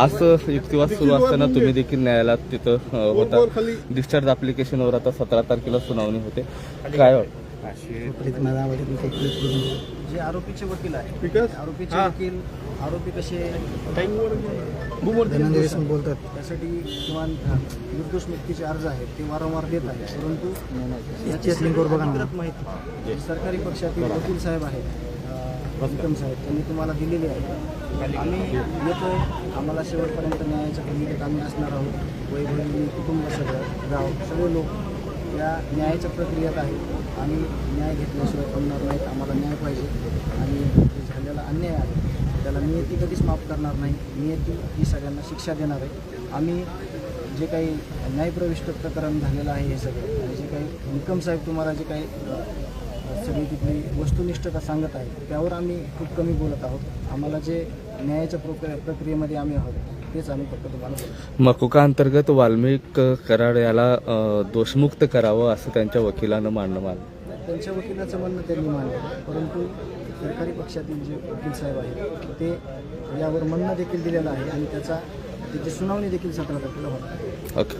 आज युक्तिवाद सुरू असताना तुम्ही देखील न्यायालयात तिथं होता. डिस्चार्ज ऍप्लिकेशनवर आता सतरा तारखेला सुनावणी होते. काय वाटतं? जे आरोपीचे वकील आहेत. आरोपीचे वकील आरोपी कसे धनंजय देशमुख बोलतात. त्यासाठी किंवा निर्दोष मुक्तीचे अर्ज आहेत. ते वारंवार देत आहेत. परंतु याची माहिती सरकारी पक्षातील वकील साहेब आहेत. अं, साहेब त्यांनी तुम्हाला दिलेली आहे. आम्ही येतो आम्हाला शेवटपर्यंत न्यायाच्या भूमिकेत आम्ही असणार आहोत. वैभवी कुटुंब सगळं गाव सगळे लोक या न्यायाच्या प्रक्रियेत आहे आम्ही न्याय घेतल्याशिवाय पडणार नाहीत. आम्हाला न्याय पाहिजे. आणि झालेला अन्याय आहे त्याला नियती कधीच माफ करणार नाही. नियती ही सगळ्यांना शिक्षा देणार आहे. आम्ही जे काही न्यायप्रविष्ट प्रकरण झालेलं आहे हे सगळं आणि जे काही इन्कम साहेब तुम्हाला जे काही सगळी तिथली वस्तुनिष्ठता सांगत आहे त्यावर आम्ही खूप कमी बोलत आहोत. आम्हाला जे न्यायाच्या प्रक्रिये प्रक्रियेमध्ये आम्ही आहोत तेच आम्ही फक्त तुम्हाला मकोका अंतर्गत वाल्मिक कराड याला दोषमुक्त करावं असं त्यांच्या वकिलानं मानणं मानलं त्यांच्या वकिलाचं म्हणणं त्यांनी मांडलं परंतु सरकारी पक्षातील जे वकील साहेब आहेत ते यावर म्हणणं देखील दिलेलं आहे आणि त्याचा त्याची सुनावणी देखील सतरा तारखेला होणार आहे. ओके.